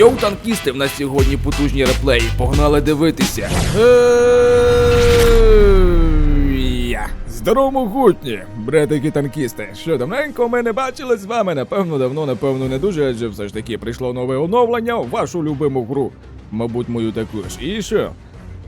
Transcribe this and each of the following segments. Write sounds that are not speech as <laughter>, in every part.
Йоу, танкісти, в нас сьогодні потужні реплеї. Погнали дивитися. Здорово, могутні, братики танкісти. Що давненько ми не бачили з вами? Напевно, давно, напевно, не дуже, адже все ж таки прийшло нове оновлення в вашу любиму гру. Мабуть, мою також. І що?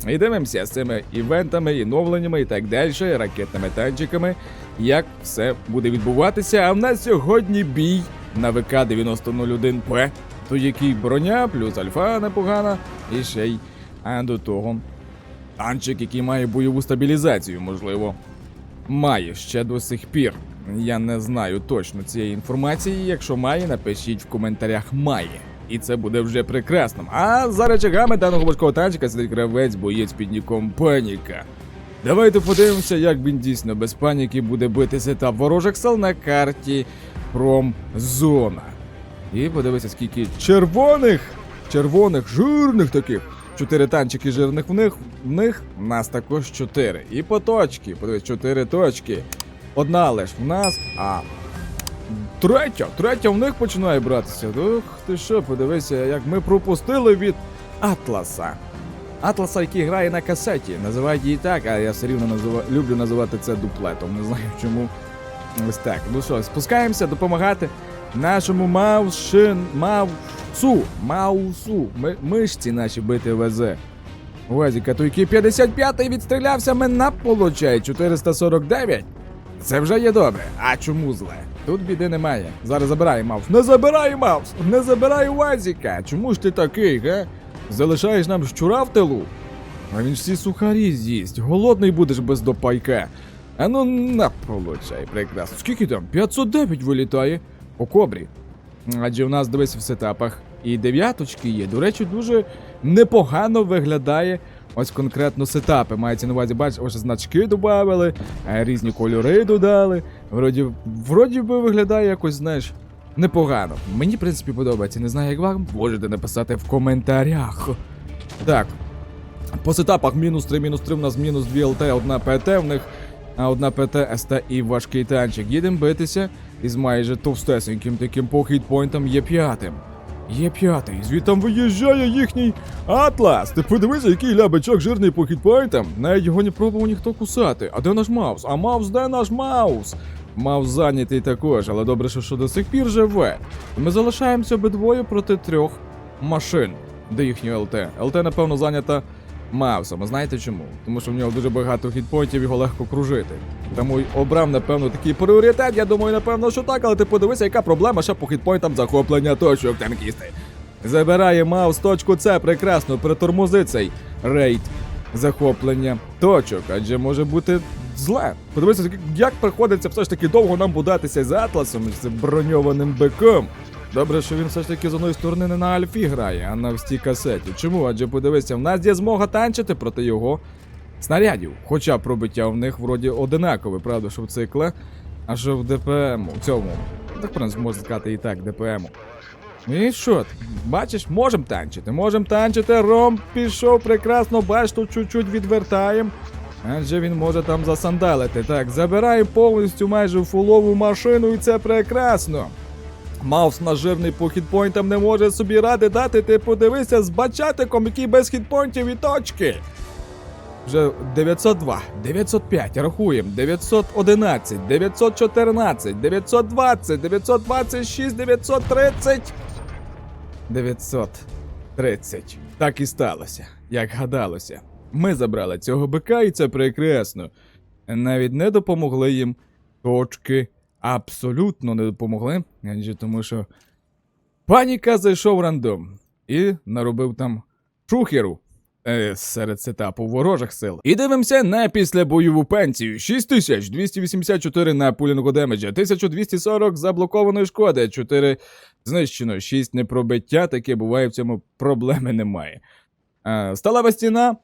І дивимося з цими івентами, і новленнями і так далі, ракетними танчиками, як все буде відбуватися. А в нас сьогодні бій на ВК-9001П, то який броня, плюс альфа непогана, і ще й а до того танчик, який має бойову стабілізацію, можливо, має ще до сих пір. Я не знаю точно цієї інформації. Якщо має, напишіть в коментарях має. І це буде вже прекрасним. А за речагами даного важкого танчика сидить гравець боєць під ніком Паніка. Давайте подивимося, як він дійсно без паніки буде бити сетап ворожих сил на карті Промзона. І подивися, скільки червоних, червоних, жирних таких. Чотири танчики жирних в них, в них в нас також чотири. І по точки, подивись, чотири точки. Одна лиш в нас, а третя, третя в них починає братися. Ух ти що, подивися, як ми пропустили від Атласа. Атласа, який грає на касеті. Називають її так, а я все рівно назива... люблю називати це дуплетом. Не знаю чому. Ось так. Ну що, спускаємося допомагати нашому Маушин... Маусу. Маусу. Ми... Мишці наші бити везе. Вазіка, то який 55-й відстрілявся мене, получає 449. Це вже є добре. А чому зле? Тут біди немає. Зараз забирай Маус. Не забирай Маус! Не забирай Вазіка! Чому ж ти такий, га? Залишаєш нам щура в тилу? А він ж всі сухарі з'їсть. Голодний будеш без допайка. А ну на получай, прекрасно. Скільки там? 509 вилітає по кобрі. Адже в нас дивись в сетапах і дев'яточки є. До речі, дуже непогано виглядає. Ось конкретно сетапи. Мається на увазі, бачиш, ось значки додали, різні кольори додали. Вроді, вроді би виглядає якось, знаєш, непогано. Мені, в принципі, подобається. Не знаю, як вам. Можете написати в коментарях. Так. По сетапах мінус 3, мінус 3, в нас мінус 2 ЛТ, одна ПТ в них, а одна ПТ, СТ і важкий танчик. Їдемо битися із майже товстесеньким таким по хітпойнтам є п'ятим. Є п'ятий, звідтам виїжджає їхній Атлас. Ти подивися, який лябачок жирний по хітпойнтам. Навіть його не пробував ніхто кусати. А де наш Маус? А Маус, де наш Маус? Маус зайнятий також, але добре, що, що до сих пір живе. Ми залишаємося обидвоє проти трьох машин. Де їхнє ЛТ? ЛТ, напевно, зайнята Маусом. А знаєте чому? Тому що в нього дуже багато хітпойнтів, його легко кружити. Тому й обрав, напевно, такий пріоритет. Я думаю, напевно, що так, але ти подивися, яка проблема ще по хітпойнтам захоплення точок танкісти. Забирає Маус точку С, прекрасно, притормози цей рейд захоплення точок, адже може бути зле. Подивися, як приходиться все ж таки довго нам будатися з Атласом, з броньованим биком. Добре, що він все ж таки з одної сторони не на альфі грає, а на встій касеті. Чому? Адже подивися, в нас є змога танчити проти його снарядів. Хоча пробиття в них вроді одинакове, правда, що в цикле, а що в ДПМ, у цьому. Так, принципі, можна сказати і так, ДПМу. І що? Бачиш, можемо танчити, можемо танчити. Ром пішов прекрасно, бач, тут чуть-чуть відвертаємо. Адже він може там засандалити. Так, забираємо повністю майже фулову машину, і це прекрасно. Маус на жирний по хітпойнтам не може собі ради дати. Ти подивися з бачатиком, який без хітпойнтів і точки. Вже 902, 905, рахуємо, 911, 914, 920, 926, 930. 930. Так і сталося, як гадалося. Ми забрали цього бика, і це прекрасно. Навіть не допомогли їм точки. Абсолютно не допомогли. Адже тому що паніка зайшов рандом і наробив там шухеру. Е, серед сетапу ворожих сил. І дивимося на післябойову пенсію. 6284 на пулінгу демеджа, 1240 заблокованої шкоди, 4 знищено, 6 непробиття, таке буває, в цьому проблеми немає. Е, сталева стіна,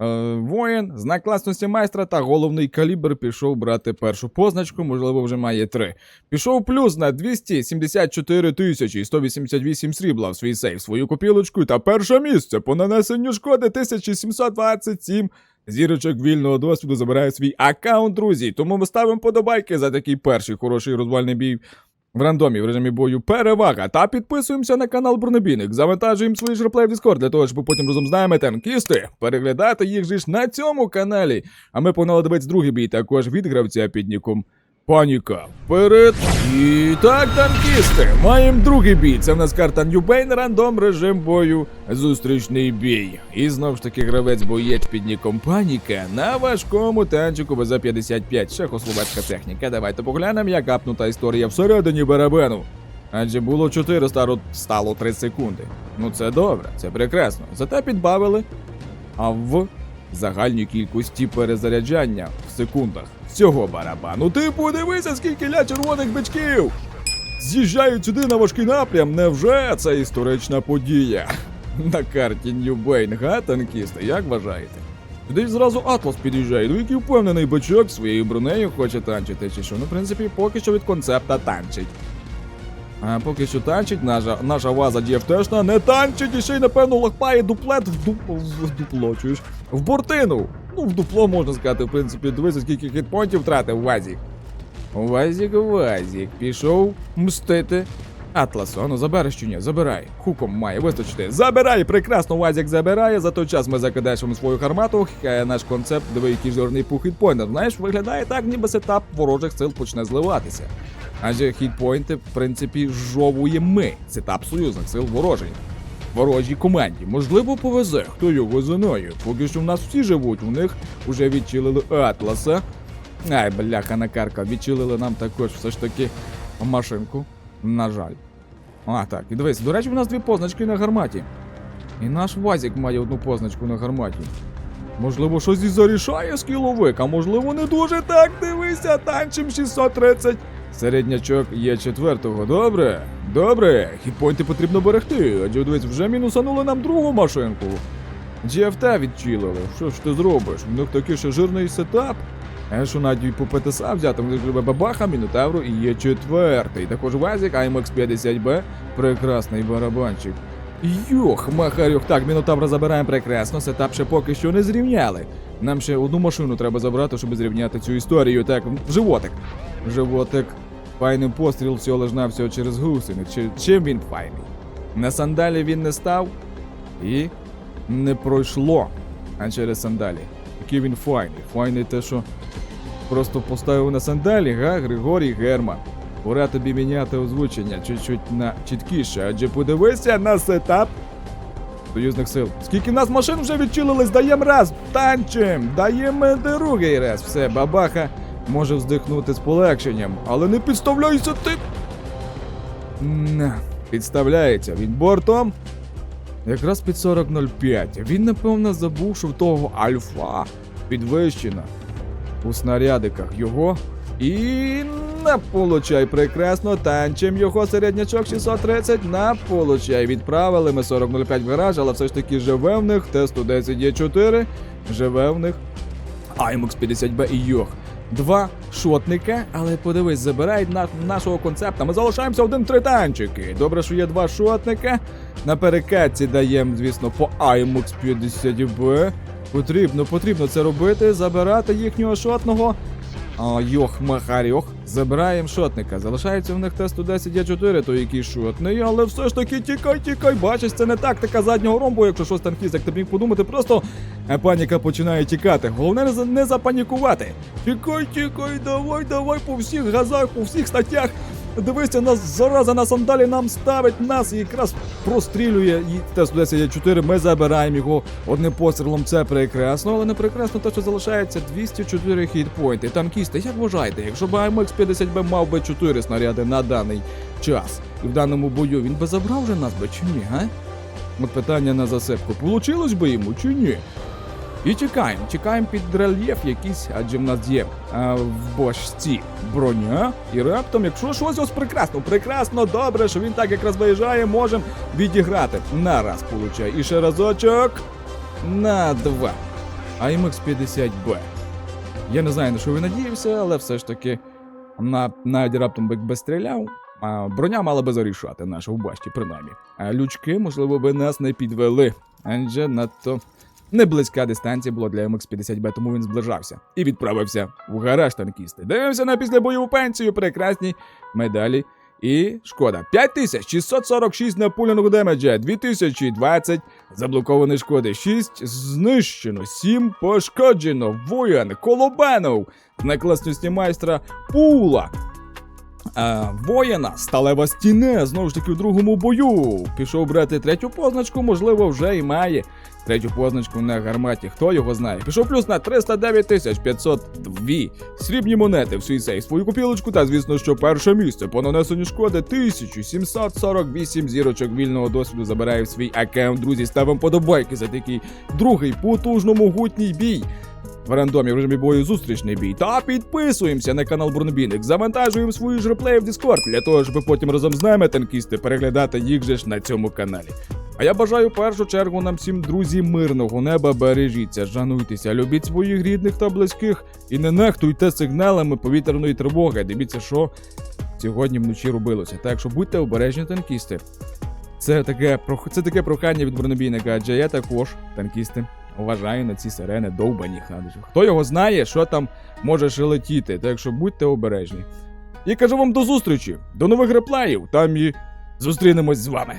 е, воїн, знак класності майстра та головний калібр пішов брати першу позначку, можливо, вже має 3. Пішов плюс на 274 тисячі 188 срібла в свій сейф, свою копілочку та перше місце по нанесенню шкоди 1727 зірочок вільного досвіду забирає свій аккаунт, друзі. Тому ми ставимо подобайки за такий перший хороший розвальний бій. В рандомі в режимі бою перевага та підписуємося на канал Бронебійник. Завантажуємо свої жерплеї в Discord для того, щоб потім разом з нами танкісти переглядати їх же ж на цьому каналі. А ми погнали дивитися другий бій також від гравця під ніком Паніка. Вперед! І так, танкісти! Маємо другий бій. Це в нас карта Bane, рандом режим бою. Зустрічний бій. І знов ж таки гравець боєць під ніком Паніка на важкому танчику ВЗ-55. Чехословацька техніка. Давайте поглянемо, як апнута історія всередині барабану. Адже було 400, рот стало 3 секунди. Ну це добре, це прекрасно. Зате підбавили. А в загальній кількості перезаряджання в секундах цього барабану. Ти подивися, скільки ля червоних бичків! З'їжджають сюди на важкий напрям. Невже це історична подія? <laughs> На карті Ньюбейн, га, танкісти, як вважаєте? Ж зразу Атлас під'їжджає, ну який впевнений бичок своєю бронею хоче танчити, чи що? Ну, в принципі, поки що від концепта танчить. А поки що танчить, наша, наша ваза GFT-шна не танчить і ще й напевно лахпає дуплет в, дуп, в дупло, чуєш? В бортину. Ну, в дупло можна сказати, в принципі, дивися, скільки хітпонтів втратив Вазік. Вазік, Вазік, пішов мстити. Атласу, ну забереш чи ні? Забирай. Хуком має вистачити. Забирай! Прекрасно, Вазік забирає. За той час ми закидаємо свою гармату. Хай наш концепт, диви, який жирний пух хітпойнтер. Знаєш, виглядає так, ніби сетап ворожих сил почне зливатися. Адже хітпойнти, в принципі, жовує ми. Сетап союзних сил ворожий. Ворожій команді. Можливо, повезе, хто його знає. Поки що в нас всі живуть, у них вже відчилили Атласа. Ай, бляха накарка, відчилили нам також все ж таки машинку. На жаль. А, так, і дивись, до речі, у нас дві позначки на гарматі. І наш Вазік має одну позначку на гарматі. Можливо, щось і зарішає скіловик, а можливо не дуже так дивися, танчим 630. Середнячок є четвертого. Добре, добре. Хітпойнти потрібно берегти, адже дивись, вже мінусанули нам другу машинку. GFT відчилили. Що ж ти зробиш? У них такий ще жирний сетап. Ешу навіть по ПТСА взяти, вони бабаха, Мінотавру і є четвертий. Також Вазік АМХ 50Б, Прекрасний барабанчик. Йох, махарюх. Так, Мінотавра забираємо прекрасно, сетап ще поки що не зрівняли. Нам ще одну машину треба забрати, щоб зрівняти цю історію. Так, животик. Животик. Файний постріл всього лиш навсього через гусени. Чи, чим він файний? На сандалі він не став і не пройшло. А через сандалі. Який він файний. Файний те, що просто поставив на сандалі, га, Григорій Герман. Пора тобі міняти озвучення чуть-чуть на чіткіше, адже подивися на сетап союзних сил. Скільки в нас машин вже відчилились, даємо раз, танчим, даємо другий раз. Все, бабаха може вздихнути з полегшенням, але не підставляйся ти. Підставляється він бортом. Якраз під 40.05. Він, напевно, забув, що в того альфа підвищена у снарядиках його. І на получай прекрасно, танчим його середнячок 630 на получай. Відправили ми 40.05 в гараж, але все ж таки живе в них Т-110 є 4 живе в них IMX 50B і Йох. Два шотника, але подивись, забирають на, нашого концепта. Ми залишаємося один-три танчики. Добре, що є два шотника. На перекатці даємо, звісно, по IMX 50B. Потрібно, потрібно це робити, забирати їхнього шотного. Йох, махарьох. Забираємо шотника. Залишається в них Т-110 е 4 то який шотний, але все ж таки тікай, тікай. Бачиш, це не тактика заднього ромбу, якщо щось танкіст, як ти міг подумати, просто е, паніка починає тікати. Головне не запанікувати. Тікай, тікай, давай, давай по всіх газах, по всіх статтях. Дивися, нас зараза на сандалі нам ставить нас якраз прострілює і Т-110 Є4. Ми забираємо його одним пострілом. Це прекрасно, але не прекрасно те, що залишається 204 хітпойнти. Танкісти, як вважаєте, якщо б AMX 50B мав би 4 снаряди на даний час і в даному бою, він би забрав вже нас би чи ні, га? От питання на засипку. Получилось би йому чи ні? І чекаємо, чекаємо під рельєф якийсь, адже в нас є а, в бочці броня. І раптом, якщо щось ось прекрасно, прекрасно, добре, що він так якраз виїжджає, можемо відіграти. На раз получай. І ще разочок. На два. AMX 50B. Я не знаю, на що він надіявся, але все ж таки на, навіть раптом би стріляв. А броня мала би зарішати нашу в башті, принаймні. А лючки, можливо, би нас не підвели. Адже надто не близька дистанція була для MX-50B, тому він зближався і відправився в гараж танкісти. Дивимося на післябойову пенсію, прекрасні медалі І шкода. 5646 напуляного демеджа, 2020 заблокованої шкоди, 6 знищено, 7 пошкоджено, воїн, колобенов, найкласністі майстра Пула. Е, воїна, сталева стіна, знову ж таки в другому бою. Пішов брати третю позначку, можливо, вже і має третю позначку на гарматі. Хто його знає? Пішов плюс на 309 тисяч 502 срібні монети в свій сейф, свою копілочку, та звісно, що перше місце по нанесенню шкоди 1748 зірочок вільного досвіду забирає в свій аккаунт. Друзі, ставимо подобайки за такий другий потужно могутній бій. В рандомі в режимі бою зустрічний бій. Та підписуємося на канал Бронбіник, завантажуємо свої ж реплеї в Discord для того, щоб потім разом з нами танкісти переглядати їх же ж на цьому каналі. А я бажаю в першу чергу нам всім друзі мирного неба, бережіться, жануйтеся, любіть своїх рідних та близьких і не нехтуйте сигналами повітряної тривоги. Дивіться, що сьогодні вночі робилося. Так що будьте обережні танкісти. Це таке це таке прохання від бронебійника, адже я також, танкісти, вважаю на ці сирени довбані. Хто його знає, що там може шелетіти, так що будьте обережні. І кажу вам до зустрічі, до нових реплеїв, там і зустрінемось з вами.